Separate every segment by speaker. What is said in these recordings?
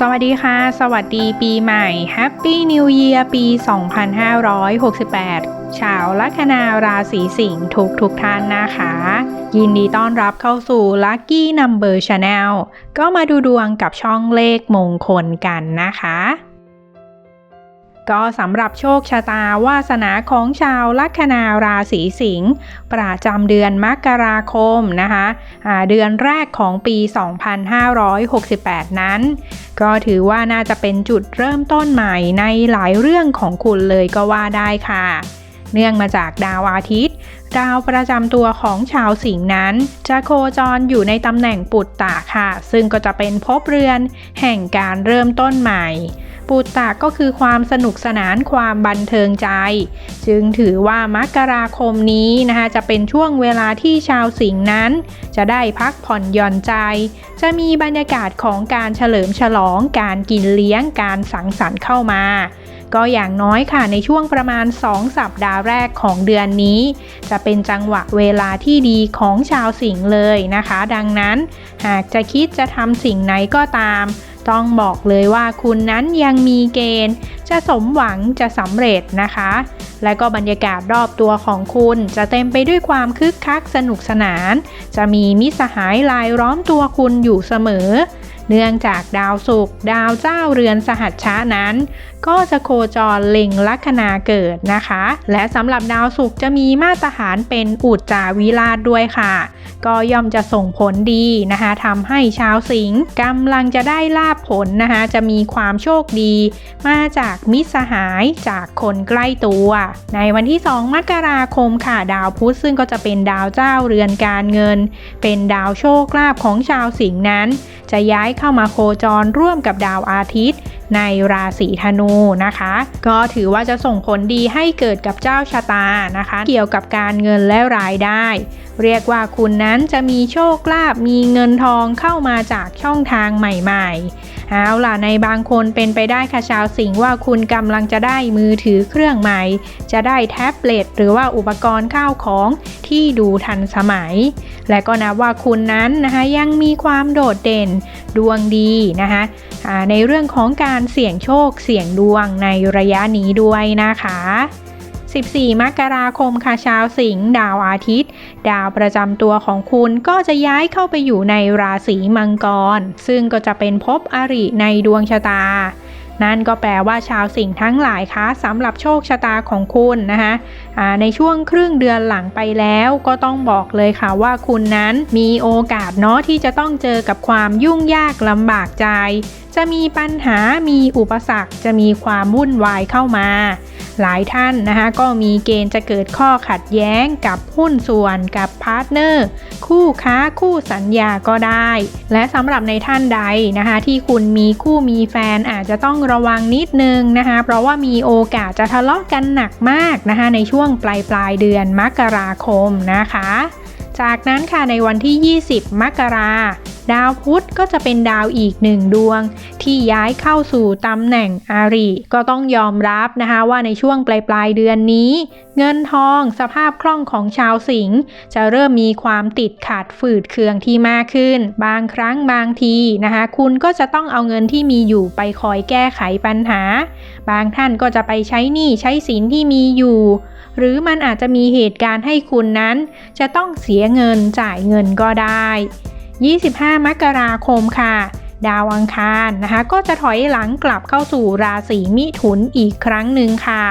Speaker 1: สวัสดีค่ะ สวัสดีปีใหม่ Happy New Year ปี 2568 ชาวลัคนาราศีสิงห์ทุกทุกท่านนะคะ ยินดีต้อนรับเข้าสู่ Lucky Number Channel ก็มาดูดวงกับช่องเลขมงคลกันนะคะ ก็สำหรับโชคชะตาวาสนาของชาวลัคนาราศีสิงห์ประจำเดือนมกราคมนะคะเดือนแรกของปี 2568 นั้น ก็ถือว่าน่าจะเป็นจุดเริ่มต้นใหม่ในหลายเรื่องของคุณเลยก็ว่าได้ค่ะ เนื่องมาจากดาวอาทิตย์ ดาวประจำตัวของชาวสิงห์นั้น จะโคจรอยู่ในตำแหน่งปุตตะค่ะ ซึ่งก็จะเป็นภพเรือนแห่งการเริ่มต้นใหม่ ปุตตะก็คือความสนุกสนานความบันเทิงใจ จึงถือว่ามกราคมนี้นะคะจะเป็นช่วงเวลาที่ชาวสิงห์นั้น จะได้พักผ่อนหย่อนใจ จะมีบรรยากาศของการเฉลิมฉลองการกินเลี้ยงการสังสรรค์เข้ามา ก็อย่างน้อยค่ะในช่วงประมาณ 2 สัปดาห์แรกของเดือนนี้ จะเป็นจังหวะเวลาที่ดีของชาวสิงห์เลยนะคะ ดังนั้น หากจะคิดจะทำสิ่งไหนก็ตาม ต้องบอกเลยว่าคุณนั้นยังมีเกณฑ์ จะสมหวังจะสำเร็จนะคะ และก็บรรยากาศรอบตัวของคุณจะเต็มไปด้วยความคึกคักสนุกสนาน จะมีมิสหายลายล้อมตัวคุณอยู่เสมอเนื่องจากดาวศุกร์ดาวเจ้าเรือนสหัชชะนั้น ก็จะโคจรเล็งลัคนาเกิดนะคะ และสำหรับดาวศุกร์จะมีมาตรฐานเป็นอุจจาวิราชด้วยค่ะ ก็ย่อมจะส่งผลดีนะคะทำให้ชาวสิงห์กำลังจะได้ลาบผลนะคะจะมีความโชคดี มาจากมิตรสหายจากคนใกล้ตัว ในวันที่ 2 มกราคมค่ะดาวพุธซึ่งก็จะเป็นดาวเจ้าเรือนการเงิน เป็นดาวโชคลาภของชาวสิงห์นั้น จะย้ายเข้ามาโคจรร่วมกับดาวอาทิตย์ ในราศีธนูนะคะ ก็ถือว่าจะส่งผลดีให้เกิดกับเจ้าชะตานะคะ เกี่ยวกับการเงินและรายได้ เรียกว่าคุณนั้นจะมีโชคลาภมีเงินทองเข้ามาจากช่องทางใหม่ๆเอาล่ะในบางคนเป็นไปได้ค่ะชาวสิงห์ว่าคุณกำลังจะได้มือถือเครื่องใหม่ จะได้แท็บเล็ตหรือว่าอุปกรณ์ข้าวของที่ดูทันสมัย และก็นับว่าคุณนั้นนะคะยังมีความโดดเด่นดวงดีนะคะ ในเรื่องของการเสี่ยงโชคเสี่ยงดวงในระยะนี้ด้วยนะคะ 14 มกราคมค่ะชาวสิงห์ดาวอาทิตย์ ดาวประจำตัวของคุณก็จะย้ายเข้าไปอยู่ในราศีมังกร ซึ่งก็จะเป็นภพอริในดวงชะตานั่นก็แปลว่าชาวสิงห์ทั้งหลายคะสำหรับโชคชะตาของคุณนะคะในช่วงครึ่งเดือนหลังไปแล้วก็ต้องบอกเลยค่ะว่าคุณนั้นมีโอกาสเนาะที่จะต้องเจอกับความยุ่งยากลำบากใจ จะมีปัญหามีอุปสรรค จะมีความวุ่นวายเข้ามา หลายท่านนะคะก็มีเกณฑ์จะเกิดข้อขัดแย้งกับหุ้นส่วนกับพาร์ทเนอร์ คู่ค้าคู่สัญญาก็ได้ และสำหรับในท่านใดนะคะที่คุณมีคู่มีแฟนอาจจะต้องระวังนิดนึงนะคะเพราะว่ามีโอกาสจะทะเลาะกันหนักมากนะคะในช่วงปลายปลายเดือนมกราคมนะคะ จากนั้นค่ะในวันที่ 20 มกรา ดาวพุธก็จะเป็นดาวอีกหนึ่งดวง ที่ย้ายเข้าสู่ตำแหน่งอาริก็ต้องยอมรับนะคะว่าในช่วงปลายปลายๆเดือนนี้ เงินทองสภาพคล่องของชาวสิงห์จะเริ่มมีความติดขัดฝืดเคืองที่มากขึ้น บางครั้งบางทีนะคะคุณก็จะต้องเอาเงินที่มีอยู่ไปคอยแก้ไขปัญหา บางท่านก็จะไปใช้หนี้ใช้สินที่มีอยู่หรือมันอาจจะมีเหตุการณ์ให้คุณนั้น จะต้องเสียเงินจ่ายเงินก็ได้ 25 มกราคมค่ะ ดาวอังคารนะคะ ก็จะถอยหลังกลับเข้าสู่ราศีมิถุนอีกครั้งหนึ่งค่ะ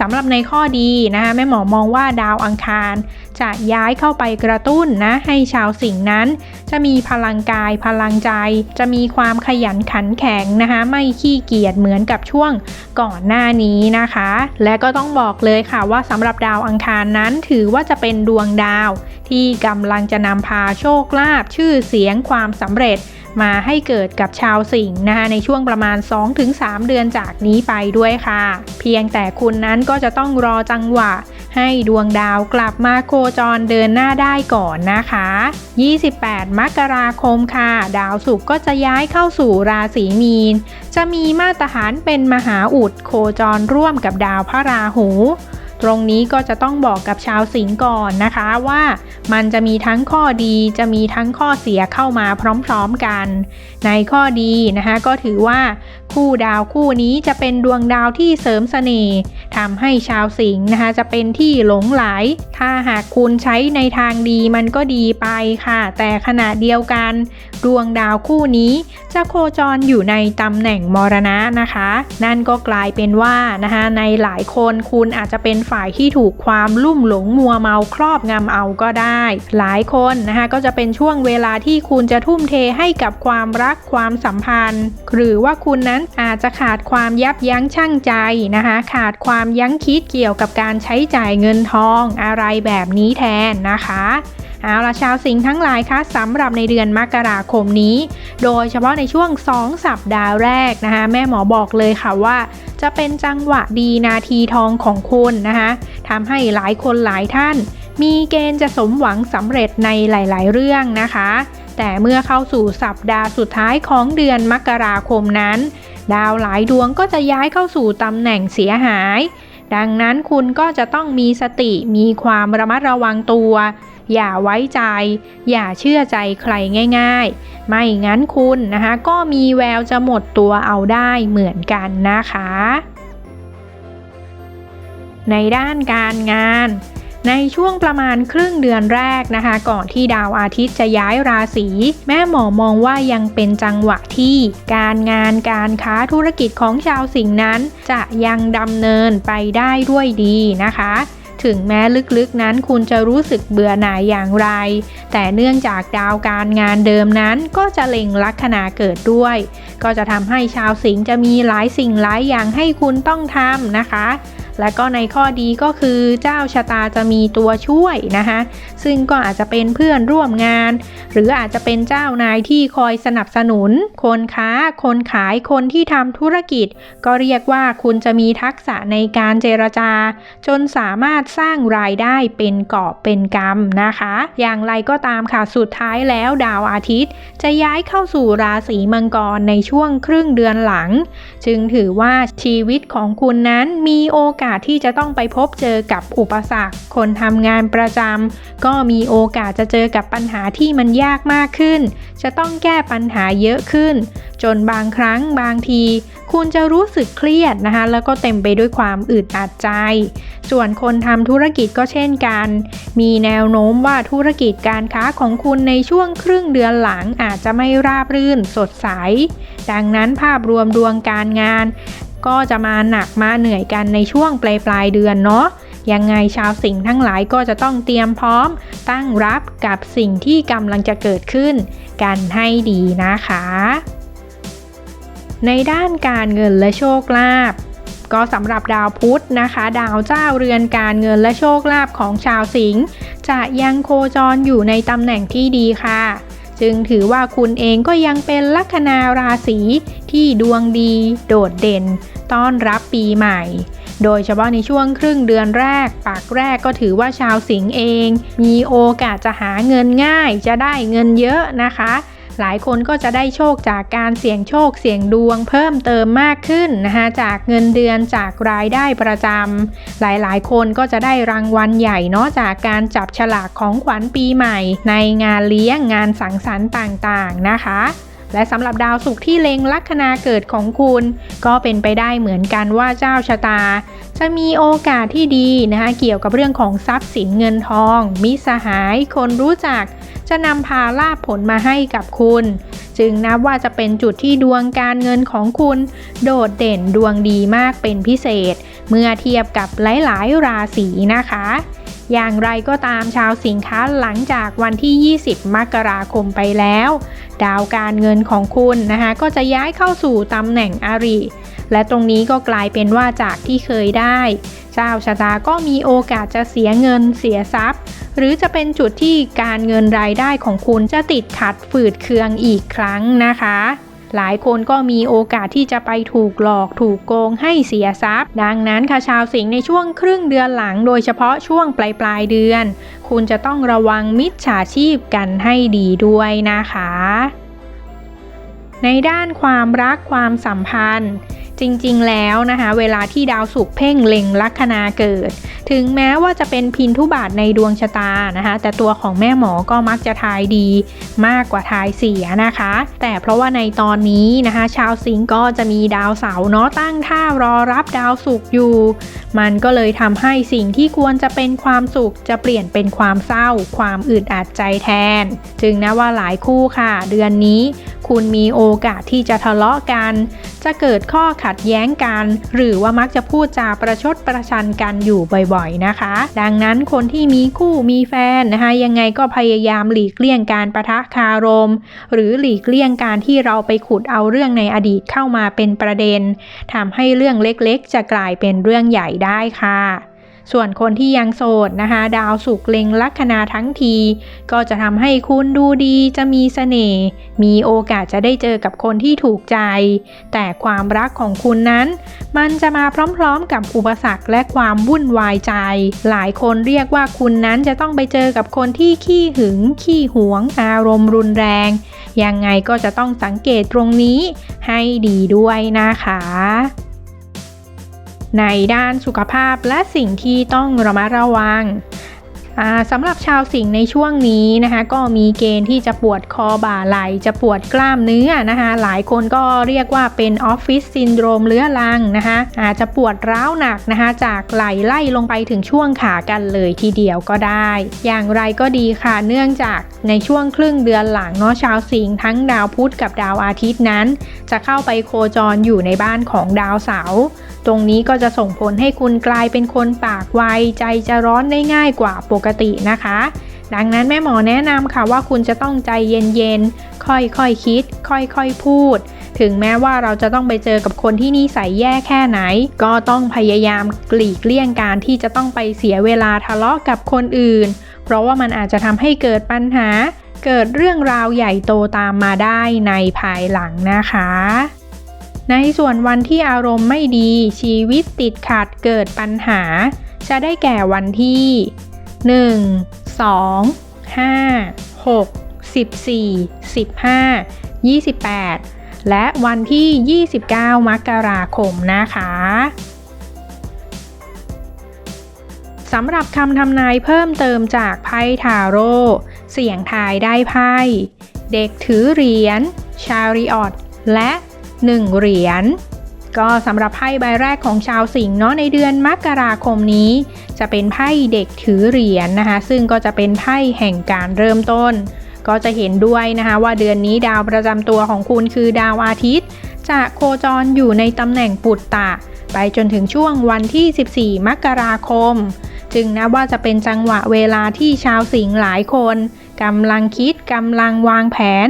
Speaker 1: สำหรับในข้อดีนะคะแม่หมอมองว่าดาวอังคาร จะย้ายเข้าไปกระตุ้นนะให้ชาวสิงห์นั้น จะมีพลังกายพลังใจ จะมีความขยันขันแข็งนะคะ ไม่ขี้เกียจเหมือนกับช่วงก่อนหน้านี้นะคะ และก็ต้องบอกเลยค่ะว่าสำหรับดาวอังคารนั้นถือว่าจะเป็นดวงดาว ที่กำลังจะนำพาโชคลาภชื่อเสียงความสำเร็จมาให้เกิดกับชาวสิงห์นะคะในช่วงประมาณ 2-3 เดือนจากนี้ไปด้วยค่ะ เพียงแต่คุณนั้นก็จะต้องรอจังหวะ ให้ดวงดาวกลับมาโคจรเดินหน้าได้ก่อนนะคะ 28 มกราคมค่ะ ดาวศุกร์ก็จะย้ายเข้าสู่ราศีมีน จะมีมาตรฐานเป็นมหาอุดโคจรร่วมกับดาวพระราหู ตรงนี้ก็จะต้องบอกกับชาวสิงห์ก่อนนะคะว่ามันจะมีทั้งข้อดีจะมีทั้งข้อเสียเข้ามาพร้อมๆกัน ในข้อดีนะคะก็ถือว่าคู่ดาวคู่นี้จะเป็นดวงดาวที่เสริมเสน่ห์ทำให้ชาวสิงห์นะคะจะเป็นที่หลงไหล ถ้าหากคุณใช้ในทางดีมันก็ดีไปค่ะ แต่ขณะเดียวกัน ดวงดาวคู่นี้ จะโคจรอยู่ในตำแหน่งมรณะนะคะ นั่นก็กลายเป็นว่านะคะในหลายคนคุณอาจจะเป็นฝ่ายที่ถูกความลุ่มหลงมัวเมาครอบงำเอาก็ได้ หลายคนนะคะก็จะเป็นช่วงเวลาที่คุณจะทุ่มเทให้กับความรักความสัมพันธ์ หรือว่าคุณนั้นอาจจะขาดความยับยั้งชั่งใจนะคะ ขาดความยั้งคิดเกี่ยวกับการใช้จ่ายเงินทองอะไรแบบนี้แทนนะคะ เอาละชาวสิงห์ทั้งหลายคะสำหรับในเดือนมกราคมนี้ โดยเฉพาะในช่วง 2 สัปดาห์แรกนะคะแม่หมอบอกเลยค่ะว่า จะเป็นจังหวะดีนาทีทองของคุณนะคะทำให้หลายคนหลายท่าน มีเกณฑ์จะสมหวังสำเร็จในหลาย ๆ เรื่องนะคะ แต่เมื่อเข้าสู่สัปดาห์สุดท้ายของเดือนมกราคมนั้น ดาวหลายดวงก็จะย้ายเข้าสู่ตำแหน่งเสียหายดังนั้นคุณก็จะต้องมีสติมีความระมัดระวังตัว อย่าไว้ใจ อย่าเชื่อใจใครง่าย ๆ ไม่งั้นคุณนะคะ ก็มีแววจะหมดตัวเอาได้เหมือนกันนะคะ ในด้านการงานในช่วงประมาณครึ่งเดือนแรกนะคะ ก่อนที่ดาวอาทิตย์จะย้ายราศี แม่หมอมองว่ายังเป็นจังหวะที่การงานการค้าธุรกิจของชาวสิงห์นั้น จะยังดำเนินไปได้ด้วยดีนะคะ ถึงแม้ลึกๆนั้นคุณจะรู้สึกเบื่อหน่ายอย่างไร แต่เนื่องจากดาวการงานเดิมนั้นก็จะเล็งลัคนาเกิดด้วย ก็จะทำให้ชาวสิงห์จะมีหลายสิ่งหลายอย่างให้คุณต้องทำนะคะ และก็ในข้อดีก็คือเจ้าชะตาจะมีตัวช่วยนะคะซึ่งก็อาจจะเป็นเพื่อนร่วมงาน หรืออาจจะเป็นเจ้านายที่คอยสนับสนุน คนค้า คนขายคนที่ทำธุรกิจ ก็เรียกว่าคุณจะมีทักษะในการเจรจา จนสามารถสร้างรายได้เป็นกอบเป็นกำนะคะ อย่างไรก็ตามค่ะสุดท้ายแล้วดาวอาทิตย์ จะย้ายเข้าสู่ราศีมังกรในช่วงครึ่งเดือนหลัง จึงถือว่าชีวิตของคุณนั้นมีโอกอกาสที่จะต้องไปพบเจอกับอุปสรรค คนทำงานประจำก็มีโอกาสจะเจอกับปัญหาที่มันยากมากขึ้น จะต้องแก้ปัญหาเยอะขึ้น จนบางครั้งบางที คุณจะรู้สึกเครียดนะคะ แล้วก็เต็มไปด้วยความอึดอัดใจ ส่วนคนทำธุรกิจก็เช่นกัน มีแนวโน้มว่าธุรกิจการค้าของคุณในช่วงครึ่งเดือนหลังอาจจะไม่ราบรื่นสดใส ดังนั้นภาพรวมดวงการงาน ก็จะมาหนักมาเหนื่อยกันในช่วงปลายปลายเดือนเนาะยังไงชาวสิงห์ทั้งหลายก็จะต้องเตรียมพร้อม ตั้งรับกับสิ่งที่กำลังจะเกิดขึ้น กันให้ดีนะคะ ในด้านการเงินและโชคลาภก็สำหรับดาวพุธนะคะ ดาวเจ้าเรือนการเงินและโชคลาภของชาวสิงห์จะยังโคจรอยู่ในตำแหน่งที่ดีค่ะ จึงถือว่าคุณเองก็ยังเป็นลัคนาราศีที่ดวงดี โดดเด่น ต้อนรับปีใหม่ โดยเฉพาะในช่วงครึ่งเดือนแรก ปากแรกก็ถือว่าชาวสิงห์เอง มีโอกาสจะหาเงินง่ายจะได้เงินเยอะนะคะ หลายคนก็จะได้โชคจากการเสี่ยงโชคเสี่ยงดวง เพิ่มเติมมากขึ้นนะคะจากเงินเดือนจากรายได้ประจำหลายๆ คนก็จะได้รางวัลใหญ่เนาะจากการจับฉลากของขวัญปีใหม่ ในงานเลี้ยงงานสังสรรค์ต่างๆนะคะ และสำหรับดาวศุกร์ที่เล็งลัคนาเกิดของคุณ ก็เป็นไปได้เหมือนกันว่าเจ้าชะตา จะมีโอกาสที่ดีนะคะเกี่ยวกับเรื่องของทรัพย์สินเงินทอง มิสหายคนรู้จัก จะนำพาลาภผลมาให้กับคุณ จึงนับว่าจะเป็นจุดที่ดวงการเงินของคุณ โดดเด่นดวงดีมากเป็นพิเศษ เมื่อเทียบกับหลาย ๆ ราศีนะคะอย่างไรก็ตามชาวสิงค้าหลังจากวันที่ 20 มกราคมไปแล้ว ดาวการเงินของคุณนะคะก็จะย้ายเข้าสู่ตำแหน่งอาริ และตรงนี้ก็กลายเป็นว่าจากที่เคยได้ เจ้าชะตาก็มีโอกาสจะเสียเงินเสียทรัพย์ หรือจะเป็นจุดที่การเงินรายได้ของคุณจะติดขัดฝืดเคืองอีกครั้งนะคะ หลายคนก็มีโอกาสที่จะไปถูกหลอกถูกโกงให้เสียทรัพย์ ดังนั้นค่ะชาวสิงห์ในช่วงครึ่งเดือนหลังโดยเฉพาะช่วงปลายปลายเดือน คุณจะต้องระวังมิจฉาชีพกันให้ดีด้วยนะคะ ในด้านความรักความสัมพันธ์ จริงๆ แล้วนะคะ เวลาที่ดาวศุกร์เพ่งเล็งลัคนาเกิด ถึงแม้ว่าจะเป็นพินทุบาทในดวงชะตานะคะ แต่ตัวของแม่หมอก็มักจะทายดีมากกว่าทายเสียนะคะ แต่เพราะว่าในตอนนี้นะคะ ชาวสิงห์ก็จะมีดาวเสาร์เนาะตั้งท่ารอรับดาวศุกร์อยู่ มันก็เลยทำให้สิ่งที่ควรจะเป็นความสุขจะเปลี่ยนเป็นความเศร้า ความอึดอัดใจแทน จึงนะว่าหลายคู่ค่ะ เดือนนี้ คุณมีโอกาสที่จะทะเลาะกัน จะเกิดข้อขัดแย้งกัน หรือว่ามักจะพูดจาประชดประชันกันอยู่บ่อยๆนะคะ ดังนั้นคนที่มีคู่มีแฟนนะคะยังไงก็พยายามหลีกเลี่ยงการประทะคารม หรือหลีกเลี่ยงการที่เราไปขุดเอาเรื่องในอดีตเข้ามาเป็นประเด็นทำให้เรื่องเล็กๆ จะกลายเป็นเรื่องใหญ่ได้ค่ะ ส่วนคนที่ยังโสดนะคะ ดาวสุกเล็งลัคนาทั้งที ก็จะทำให้คุณดูดีจะมีเสน่ห์มีโอกาสจะได้เจอกับคนที่ถูกใจ แต่ความรักของคุณนั้น มันจะมาพร้อมๆกับอุปสรรคและความวุ่นวายใจ หลายคนเรียกว่าคุณนั้นจะต้องไปเจอกับคนที่ขี้หึง ขี้หวง อารมณ์รุนแรง ยังไงก็จะต้องสังเกตตรงนี้ให้ดีด้วยนะคะ ในด้านสุขภาพและสิ่งที่ต้องระมัดระวัง สำหรับชาวสิงห์ในช่วงนี้นะคะ ก็มีเกณฑ์ที่จะปวดคอบ่าไหล่จะปวดกล้ามเนื้อนะคะ หลายคนก็เรียกว่าเป็นออฟฟิศซินโดรมเรื้อรังนะคะอาจจะปวดร้าวหนักนะคะ จากไหล่ไล่ลงไปถึงช่วงขากันเลยทีเดียวก็ได้ อย่างไรก็ดีค่ะเนื่องจากในช่วงครึ่งเดือนหลังเนาะชาวสิงห์ทั้งดาวพุธกับดาวอาทิตย์นั้น จะเข้าไปโคจรอยู่ในบ้านของดาวเสาร์ตรงนี้ก็จะส่งผลให้คุณกลายเป็นคนปากไวใจจะร้อนได้ง่ายกว่าปกตินะคะ ดังนั้นแม่หมอแนะนำค่ะว่าคุณจะต้องใจเย็นๆ ค่อยๆคคิด ค่อยๆพูด ถึงแม้ว่าเราจะต้องไปเจอกับคนที่นิสัยแย่แค่ไหน ก็ต้องพยายามกลีกเลี่ยงการที่จะต้องไปเสียเวลาทะเลาะกับคนอื่น เพราะว่ามันอาจจะทำให้เกิดปัญหา เกิดเรื่องราวใหญ่โตตามมาได้ในภายหลังนะคะในส่วนวันที่อารมณ์ไม่ดีชีวิตติดขัดเกิดปัญหา จะได้แก่วันที่ 1 2 5 6 14 15 28 และวันที่ 29 มกราคมนะคะสำหรับคำทำนายเพิ่มเติมจากไพ่ทาโร่เสียงทายได้ไพ่ เด็กถือเหรียญ ชาริออตและ 1 เหรียญ ก็สำหรับไพ่ใบแรกของชาวสิงห์เนาะในเดือนมกราคมนี้ จะเป็นไพ่เด็กถือเหรียญนนะคะ ซึ่งก็จะเป็นไพ่แห่งการเริ่มต้น ก็จะเห็นด้วยนะคะว่าเดือนนี้ดาวประจำตัวของคุณคือดาวอาทิตย์ จะโคจรอยู่ในตำแหน่งปุตตะ ไปจนถึงช่วงวันที่ 14 มกราคม จึงนับว่าจะเป็นจังหวะเวลาที่ชาวสิงห์หลายคน กำลังคิดกำลังวางแผน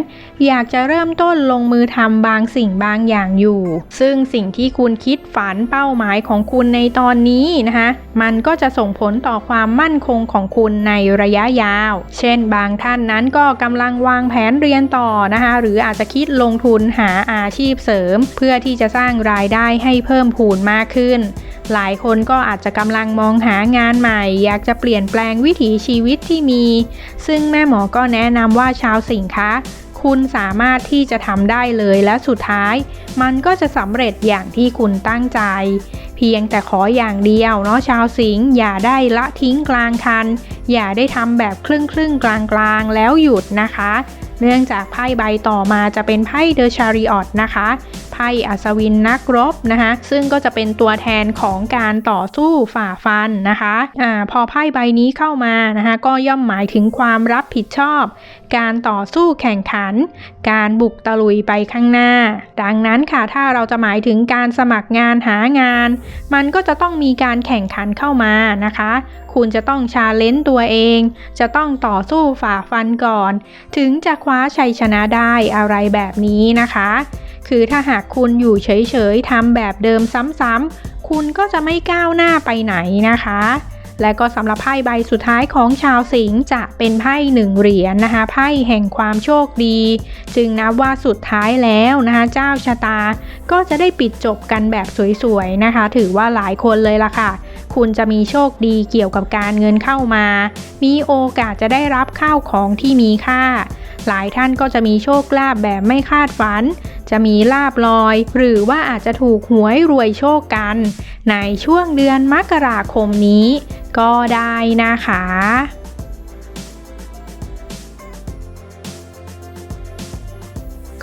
Speaker 1: อยากจะเริ่มต้นลงมือทำบางสิ่งบางอย่างอยู่ ซึ่งสิ่งที่คุณคิดฝันเป้าหมายของคุณในตอนนี้นะคะมันก็จะส่งผลต่อความมั่นคงของคุณในระยะยาว เช่น บางท่านนั้นก็กำลังวางแผนเรียนต่อนะคะหรืออาจจะคิดลงทุนหาอาชีพเสริม เพื่อที่จะสร้างรายได้ให้เพิ่มพูนมากขึ้น หลายคนก็อาจจะกำลังมองหางานใหม่ อยากจะเปลี่ยนแปลงวิถีชีวิตที่มี ซึ่งแม่หมอก็แนะนำว่าชาวสิงห์คะคุณสามารถที่จะทำได้เลยและสุดท้าย มันก็จะสำเร็จอย่างที่คุณตั้งใจ เพียงแต่ขออย่างเดียวเนาะชาวสิงห์อย่าได้ละทิ้งกลางคัน อย่าได้ทำแบบครึ่งครึ่งกลางกลางแล้วหยุดนะคะ เนื่องจากไพ่ใบต่อมาจะเป็นไพ่เดอะชาริออตนะคะ ไพ่อัศวินนักรบนะคะ ซึ่งก็จะเป็นตัวแทนของการต่อสู้ฝ่าฟันนะคะอ่าพอไพ่ใบนี้เข้ามานะคะ ก็ย่อมหมายถึงความรับผิดชอบ การต่อสู้แข่งขัน การบุกตะลุยไปข้างหน้า ดังนั้นค่ะถ้าเราจะหมายถึงการสมัครงานหางาน มันก็จะต้องมีการแข่งขันเข้ามานะคะ คุณจะต้องชาเลนจ์ตัวเอง จะต้องต่อสู้ฝ่าฟันก่อน ถึงจะคว้าชัยชนะได้อะไรแบบนี้นะคะ คือถ้าหากคุณอยู่เฉยๆทำแบบเดิมซ้ำๆคุณก็จะไม่ก้าวหน้าไปไหนนะคะ และก็สำหรับไพ่ใบสุดท้ายของชาวสิงห์จะเป็นไพ่หนึ่งเหรียญนะคะไพ่แห่งความโชคดี จึงนับว่าสุดท้ายแล้วนะคะเจ้าชะตา ก็จะได้ปิดจบกันแบบสวยๆนะคะ ถือว่าหลายคนเลยล่ะค่ะ คุณจะมีโชคดีเกี่ยวกับการเงินเข้ามา มีโอกาสจะได้รับข้าวของที่มีค่า หลายท่านก็จะมีโชคลาภแบบไม่คาดฝัน จะมีลาบลอย หรือว่าอาจจะถูกหวยรวยโชคกัน ในช่วงเดือนมกราคมนี้ ก็ได้นะคะ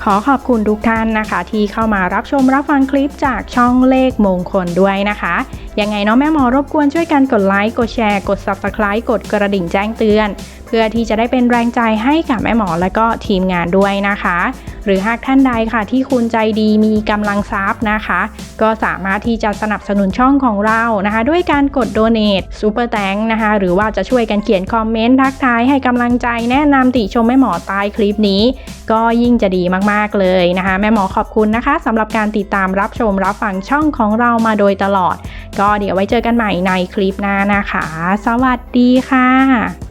Speaker 1: ขอขอบคุณทุกท่านนะคะ ที่เข้ามารับชมรับฟังคลิปจากช่องเลขมงคลด้วยนะคะยังไงเนาะแม่หมอรบกวนช่วยกันกดไลค์กดแชร์กด Subscribe กดกระดิ่งแจ้งเตือน เพื่อที่จะได้เป็นแรงใจให้กับแม่หมอและก็ทีมงานด้วยนะคะ หรือหากท่านใดค่ะที่คุณใจดีมีกำลังทรัพย์นะคะ ก็สามารถที่จะสนับสนุนช่องของเรานะคะ ด้วยการกด Donate Super t h a n k นะคะ หรือว่าจะช่วยกันเขียนคอมเมนต์ทักทายให้กำลังใจแนะนำติชมแม่หมอใต้คลิปนี้ ก็ยิ่งจะดีมากๆเลยนะคะ แม่หมอขอบคุณนะคะสำหรับการติดตามรับชมรับฟังช่องของเรามาโดยตลอด ก็เดี๋ยวไว้เจอกันใหม่ในคลิปหน้านะคะ สวัสดีค่ะ